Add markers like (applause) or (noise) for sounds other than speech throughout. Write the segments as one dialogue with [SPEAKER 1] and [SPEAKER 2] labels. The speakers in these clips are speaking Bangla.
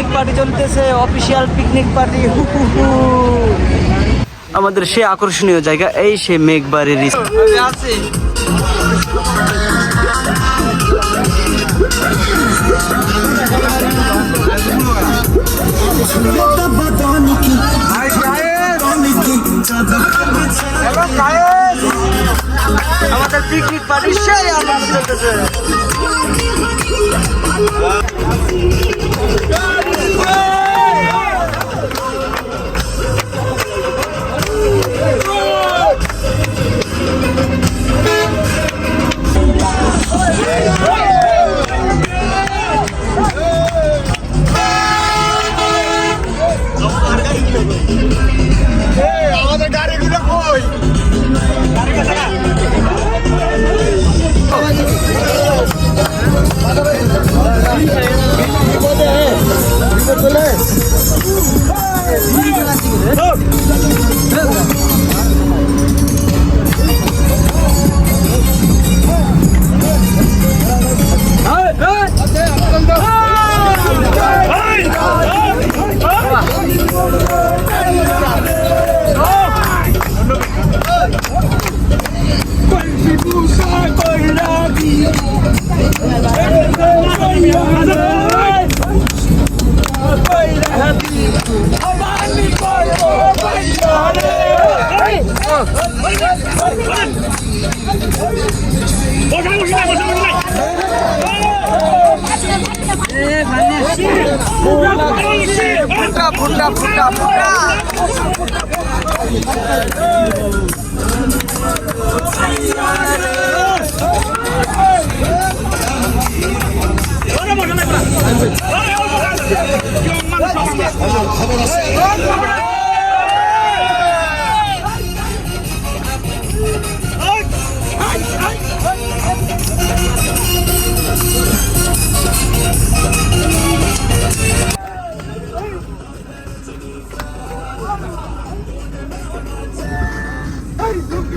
[SPEAKER 1] পিকনিক পার্টি চলতেছে অফিসিয়াল পিকনিক পার্টি আমাদের সে আকর্ষণীয় জায়গা এই সে মেঘবাড়ি রিসোর্ট আছে। আমাদের পিকনিক পার্টি সেই আনন্দ চলতেছে।
[SPEAKER 2] Ooh. ফুটা ফুটা ফুটা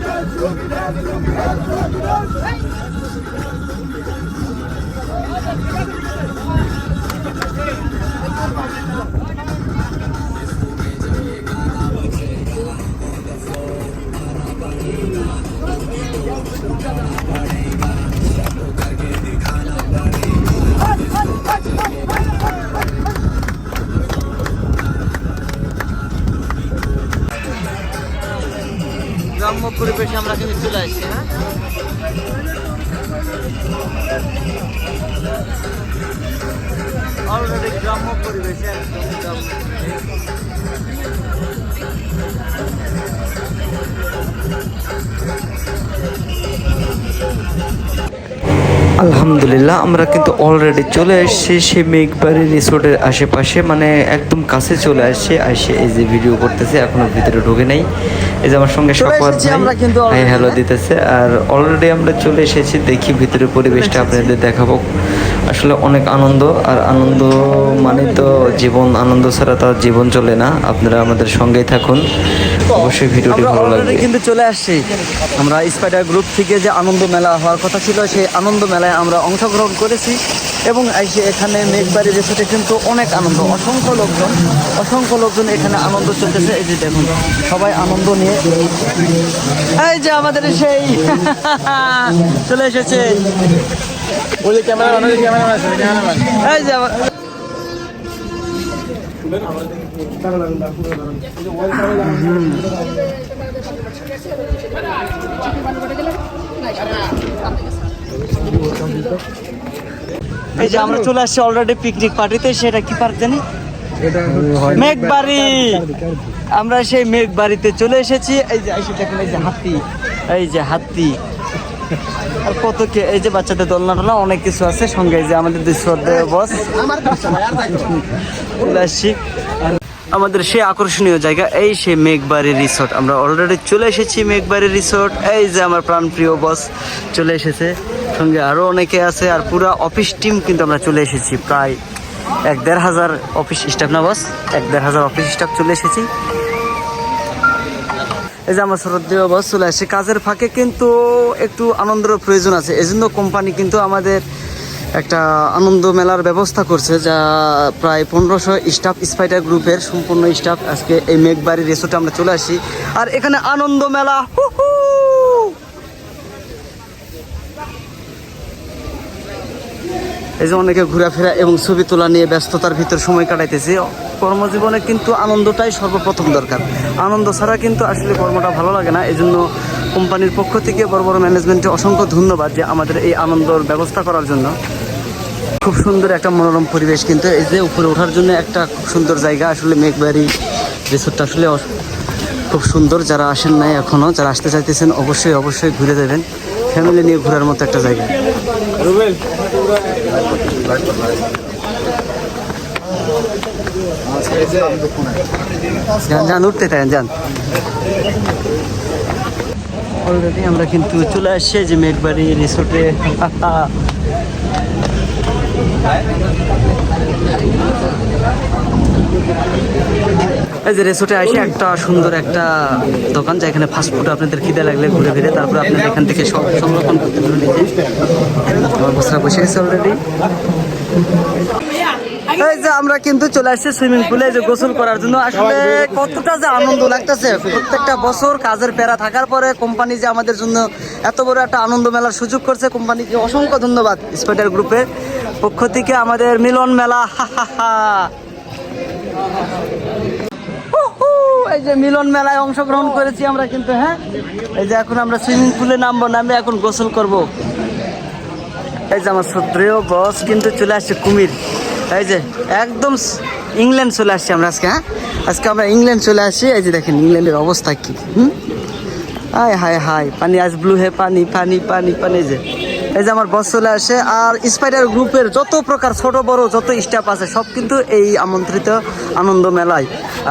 [SPEAKER 2] ফুটা গ্রাম্য পরিবেশে আমরা কিন্তু চলে আসছি হ্যাঁ? অলরেডি গ্রাম্য পরিবেশে একদম। আলহামদুলিল্লাহ আমরা কিন্তু অলরেডি চলে এসেছি সেই মেঘবাড়ি রিসোর্টের আশেপাশে মানে একদম কাছে চলে আসছে। আসে এই যে ভিডিও করতেছে এখনও ভিতরে ঢুকে নাই। এই যে আমার সঙ্গে
[SPEAKER 3] already,
[SPEAKER 1] হ্যালো
[SPEAKER 3] হ্যাঁ?
[SPEAKER 1] দিতেছে। আর অলরেডি আমরা চলে এসেছি দেখি ভিতরে পরিবেশটা আপনাদের দেখাবো। আসলে অনেক আনন্দ আর আনন্দ মানে তো জীবন আনন্দ ছাড়া তো আর জীবন চলে না। আপনারা আমাদের সঙ্গেই থাকুন। অবশ্যই ভিডিওটি ভালো লাগবে।
[SPEAKER 3] কিন্তু চলে আসছি। আমরা স্পাইডার গ্রুপ থেকে যে আনন্দ মেলা হওয়ার কথা ছিল সেই আনন্দ মেলায় আমরা অংশগ্রহণ করেছি। এবং এসে এখানে মেঘবাড়ি রিসোর্টে কিন্তু অনেক আনন্দ। অসংখ্য লোকজন অসংখ্য লোকজন এখানে আনন্দ চলতেছে। এই যে দেখুন সবাই আনন্দ নিয়ে এই যে আমাদের সেই (laughs) চলে এসেছে। এই যে আমার- এই যে আমরা চলে আসছি অলরেডি পিকনিক পার্টিতে সেটা কি পার্ক জানি? মেঘবাড়ি। আমরা সেই মেঘবাড়িতে চলে এসেছি। এই যে দেখুন, এই যে হাতি, এই যে হাতি। আর কত কে এই যে বাচ্চাদের দোলনা টোলনা অনেক কিছু আছে। সঙ্গে যে আমাদের দুই বস। আসছি আমাদের সে আকর্ষণীয় জায়গা, এই সে মেঘবাড়ি রিসোর্ট। আমরা অলরেডি চলে এসেছি মেঘবাড়ি রিসোর্ট। এই যে আমার প্রাণপ্রিয় বস চলে এসেছে। সঙ্গে আরও অনেকে আছে, আর পুরো অফিস টিম কিন্তু আমরা চলে এসেছি। প্রায় এক দেড় হাজার অফিস স্টাফ না বস? এক দেড় হাজার অফিস স্টাফ চলে এসেছি। এই যে আমার শ্রদ্ধেয় বস চলে আসছে কাজের ফাঁকে কিন্তু একটু আনন্দের প্রয়োজন আছে। এজন্য কোম্পানি কিন্তু আমাদের একটা আনন্দ মেলার ব্যবস্থা করছে, যা প্রায় পনেরোশো স্টাফ স্পাইডার গ্রুপের সম্পূর্ণ স্টাফ আজকে এই মেঘবাড়ি রিসোর্টে আমরা চলে আসি। আর এখানে আনন্দ মেলা এই যে অনেকে ঘোরাফেরা এবং ছবি তোলা নিয়ে ব্যস্ততার ভিতর সময় কাটাইতেছে। কর্মজীবনে কিন্তু আনন্দটাই সর্বপ্রথম দরকার। আনন্দ ছাড়া কিন্তু আসলে কর্মটা ভালো লাগে না। এই জন্য কোম্পানির পক্ষ থেকে বড় বড় ম্যানেজমেন্টে অসংখ্য ধন্যবাদ যে আমাদের এই আনন্দর ব্যবস্থা করার জন্য। খুব সুন্দর একটা মনোরম পরিবেশ কিন্তু এই যে উপরে ওঠার জন্য একটা খুব সুন্দর জায়গা আসলে মেঘবাড়ি রিসোর্টটা আসলে খুব সুন্দর। যারা আসেন নাই এখনও যারা আসতে চাইতেছেন অবশ্যই অবশ্যই ঘুরে যাবেন। ফ্যামিলি নিয়ে ঘোরার মতো একটা জায়গা। যান যান উঠতে থাকেন যান। অলরেডি আমরা কিন্তু চলে আসছি যে মেঘবাড়ি রিসোর্টে। এই যে রিসোর্টে আসে, একটা সুন্দর একটা দোকান যেখানে ফাস্টফুড আপনাদের খিদে লাগলে ঘুরে ফিরে, তারপর আপনারা এখান থেকে সব সংরক্ষণ করতে পারবেন নিজে আমার বসরা বসে গেছে অলরেডি এই যে আমরা কিন্তু চলে আসছি সুইমিং পুলে যে গোসল করার জন্য। আসলে কতটা যে আনন্দ লাগতেছে, প্রত্যেকটা বছর কাজের প্যারা থাকার পরে কোম্পানি যে আমাদের জন্য এত বড় একটা আনন্দ মেলার সুযোগ করছে কোম্পানিকে অসংখ্য ধন্যবাদ স্পাইডার গ্রুপের পক্ষ থেকে আমাদের মিলন মেলা এই যে মিলন মেলায় অংশগ্রহণ করেছি আমরা কিন্তু হ্যাঁ? এই যে এখন আমরা সুইমিং পুলে নামবো, নামে এখন গোসল করব। এই যে আমার শ্রদ্ধেয় বস কিন্তু চলে আসছে কুমির। এই যে, একদম ইংল্যান্ড চলে আসছি আমরা আজকে হ্যাঁ? আজকে আমরা ইংল্যান্ড চলে আসি। এই যে দেখেন, ইংল্যান্ডের অবস্থা কি, হুম? হায় হায় হায়, পানি আজ ব্লু হে, পানি পানি পানি পানি যে। এই যে আমার বস চলে আসে, আর স্পাইডার গ্রুপের যত প্রকার ছোট, বড় যত স্টাফ আছে, সব কিন্তু এই আমন্ত্রিত আনন্দ মেলায়।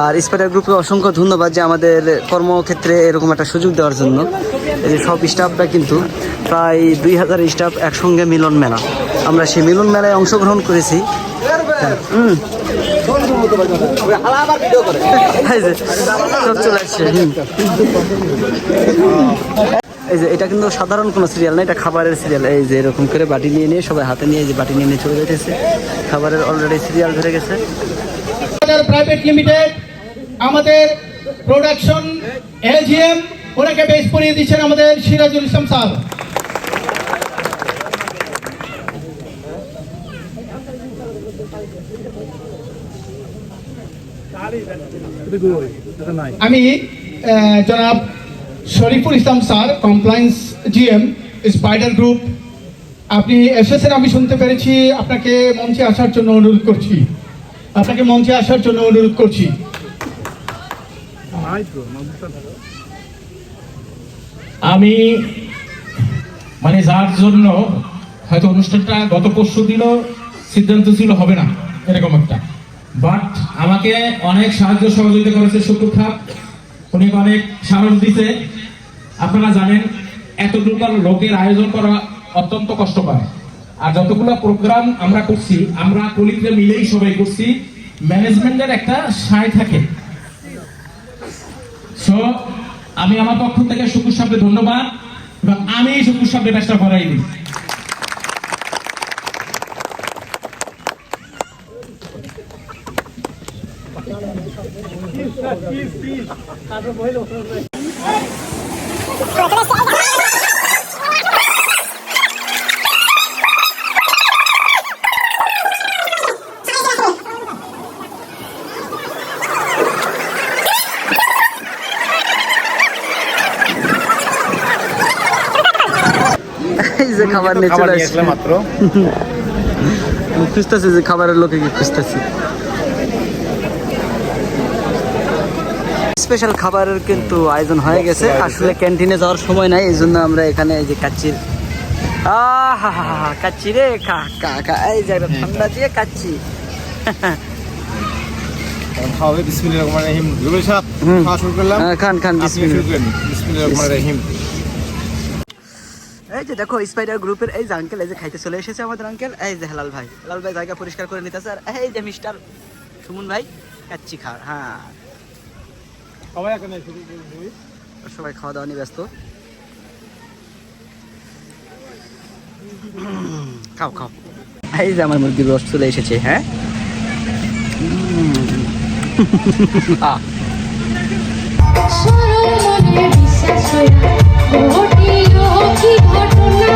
[SPEAKER 3] আর স্পাইডার গ্রুপে অসংখ্য ধন্যবাদ যে আমাদের কর্মক্ষেত্রে এরকম একটা সুযোগ দেওয়ার জন্য। এই যে সব স্টাফরা কিন্তু প্রায় দুই হাজার স্টাফ একসঙ্গে মিলন মেলা। আমরা সেই মিলন মেলায় অংশগ্রহণ করেছি। এই যে, এটা কিন্তু সাধারণ কোনো সিরিয়াল না এটা খাবারের সিরিয়াল এই যে এরকম করে বাটি নিয়ে নিয়ে সবাই হাতে নিয়ে যে বাটি নিয়ে নিয়ে চলে যেতেছে খাবারের অলরেডি সিরিয়াল ধরে গেছে।
[SPEAKER 4] প্রাইভেট লিমিটেড আমাদের প্রোডাকশন এলজিএম ওনাকে বেশ পড়িয়ে দিচ্ছেন আমাদের সিরাজুল ইসলাম স্যার। আমি জনাব Shariful Islam sir compliance GM Spider group আপনি এসেছেন আমি শুনতে পেরেছি আপনাকে মঞ্চে আসার জন্য অনুরোধ করছি। আপনাকে মঞ্চে আসার জন্য অনুরোধ করছি। আমি মানে যার জন্য হয়তো অনুষ্ঠানটা গত পরশু দিনও সিদ্ধান্ত ছিল হবে না এরকম একটা। বাট আমাকে অনেক সাহায্য সহযোগিতা করেছে শুকুর খাপ। উনি অনেক সাহস দিছে। আপনারা জানেন, এতটুকু লোকের আয়োজন করা অত্যন্ত কষ্টকর। আর যতগুলো প্রোগ্রাম আমরা করছি, আমরা কলিগরা মিলেই সবাই করছি ম্যানেজমেন্টের একটা সায় থাকে। সো আমি আমার পক্ষ থেকে শুকুর সাহেবকে ধন্যবাদ, এবং আমি শুকুর সাহেবের কাজটা করাই দিই
[SPEAKER 3] এই যে খাবার নিয়ে চলে আসছে। মাত্র। (laughs) খুঁজতেছি যে খাবারের লোকে কি খুঁজতেছি। স্পেশাল খাবারের কিন্তু আয়োজন হয়ে গেছে। আসলে ক্যান্টিনে যাওয়ার সময় নাই এই জন্য আমরা এখানে এই যে কাচ্চির আহা হা হা কাচ্চি রে কা কা কা এই যে ঠান্ডা দিয়ে কাচ্চি।
[SPEAKER 5] খাওয়াবে বিসমিল্লাহির রহমানির রহিম। রুবেল সাহেব খাওয়া শুরু করলাম।
[SPEAKER 3] হ্যাঁ, খান খান
[SPEAKER 5] বিসমিল্লাহির রহমানির রহিম।
[SPEAKER 3] এই যে দেখো স্পাইডার গ্রুপের এই যে আঙ্কেল এই যে খাইতে চলে এসেছে আমাদের আঙ্কেল এই যে হেলাল ভাই। হেলাল ভাই জায়গা পরিষ্কার করে নিতেছে। আর এই যে মিস্টার সুমন ভাই কাচ্চি খা হ্যাঁ।
[SPEAKER 5] সবাই এখানে
[SPEAKER 3] সবাই খাওয়া দাওয়া নিয়ে ব্যস্ত। খাও খাও। এই যে আমার মুরগির রস চলে এসেছে হ্যাঁ?
[SPEAKER 6] সরল মনে বিশ্বাস হইয়া ঘটিল কি ঘটনা?